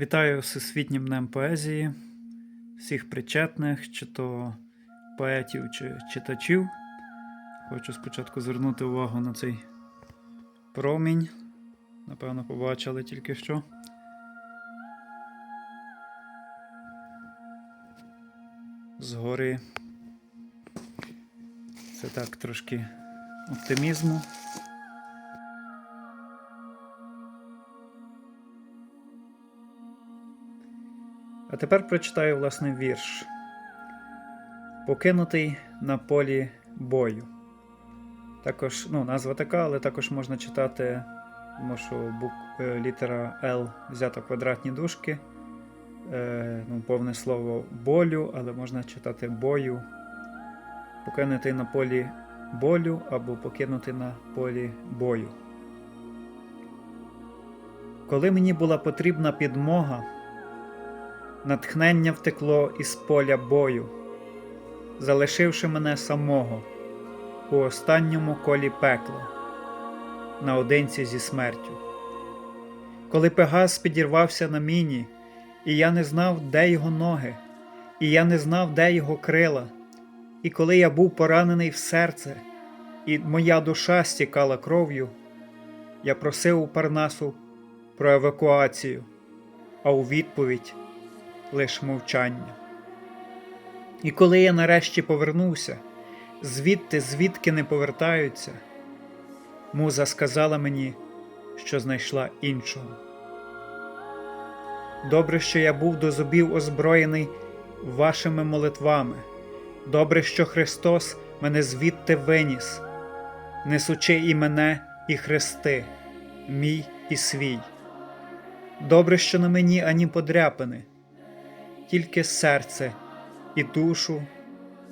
Вітаю Всесвітнім днем поезії, всіх причетних, чи то поетів, чи читачів. Хочу спочатку звернути увагу на цей промінь. Напевно, побачили тільки що. Згори. Це так трошки оптимізму. А тепер прочитаю власне вірш. Покинутий на полі бою. Також, ну, назва така, але також можна читати, тому що бук, е, літера L взято квадратні дужки. Е, ну, повне слово болю, але можна читати бою. Покинутий на полі болю або покинутий на полі бою. Коли мені була потрібна підмога, натхнення втекло із поля бою, залишивши мене самого у останньому колі пекла, наодинці зі смертю. Коли Пегас підірвався на міні, і я не знав, де його ноги, і я не знав, де його крила, і коли я був поранений в серце, і моя душа стікала кров'ю, я просив у Парнасу про евакуацію, а у відповідь лиш мовчання. І коли я нарешті повернувся, звідти, звідки не повертаються, муза сказала мені, що знайшла іншого. Добре, що я був до зубів озброєний вашими молитвами. Добре, що Христос мене звідти виніс, несучи і мене, і хрести, мій і свій. Добре, що на мені ані подряпини, тільки серце і душу,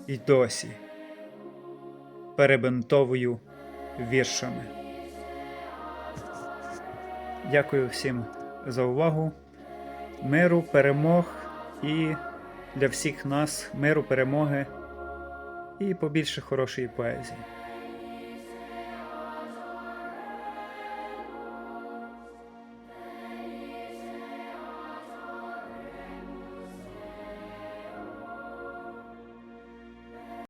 і досі перебинтовую віршами. Дякую всім за увагу, миру, перемог і для всіх нас миру, перемоги і побільше хорошої поезії.